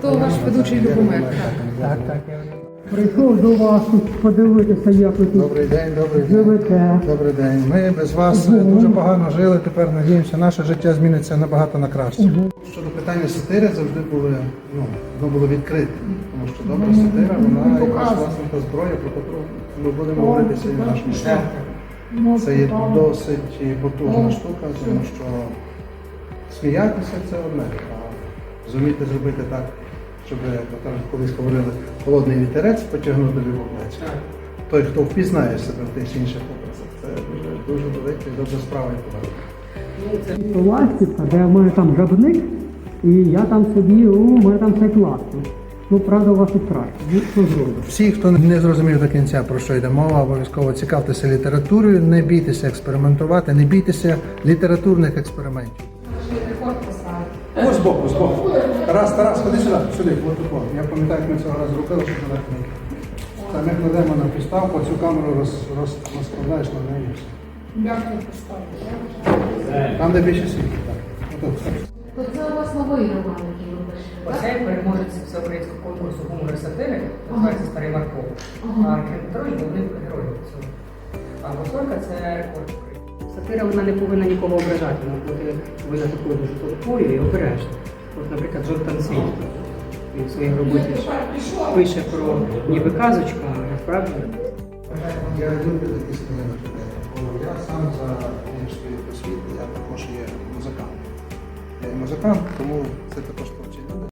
То ваш ведучий Любомир. Так, так. Прийшов до вас подивитися, як ви тут Добрий день, добрий день. живете. Добрий день. Ми без вас е, дуже погано жили. Тепер надіємося, наше життя зміниться набагато на краще. Щодо питання сатири завжди були, ну, воно було відкрите. Тому що добра сатира, вона якраз власне та зброя, про яку ми будемо говорити сьогодні в нашому шляху. Це є досить потужна штука, тому що сміятися це одне, а зуміти зробити так, щоб, колись говорили, холодний вітерець потягнути в плечі. Той, хто впізнає себе в тих чи інших образах, це дуже, дуже велика і добра справа, яку робити. Ластівка, де в мене там жабник, і я там собі, у мене там все класно. Ну, правда, у вас тут краще. Ну? Всі, хто не зрозумів до кінця, про що йде мова, обов'язково цікавтеся літературою, не бійтеся експериментувати, не бійтеся літературних експериментів. Ось збоку, збоку. Тарас, Тарас, ходи сюди, сюди, от тут. от. Я пам'ятаю, як ми цього разу робили, щоб далеко не. Та ми кладемо на підставку, цю камеру роз, роз, розкладаєш на неї. Дякую. Там, де більше світу, так. Отут. То це у вас новий роман, який ви пишете, так? Оце переможець всеукраїнського конкурсу гумору сатири, називається Старий Марко. А Петрович головний герой цього. А Гусолька це рекорд. Сатира вона не повинна нікого ображати, вона буде- повинна такою дуже толковою і обережно. От, наприклад, Джордан Світ. Він в своїй роботі пише про ніби казочка, а насправді Я люблю такі сценарії. Я сам за своєю освітою, я також є музикант. Я є музикант, тому це також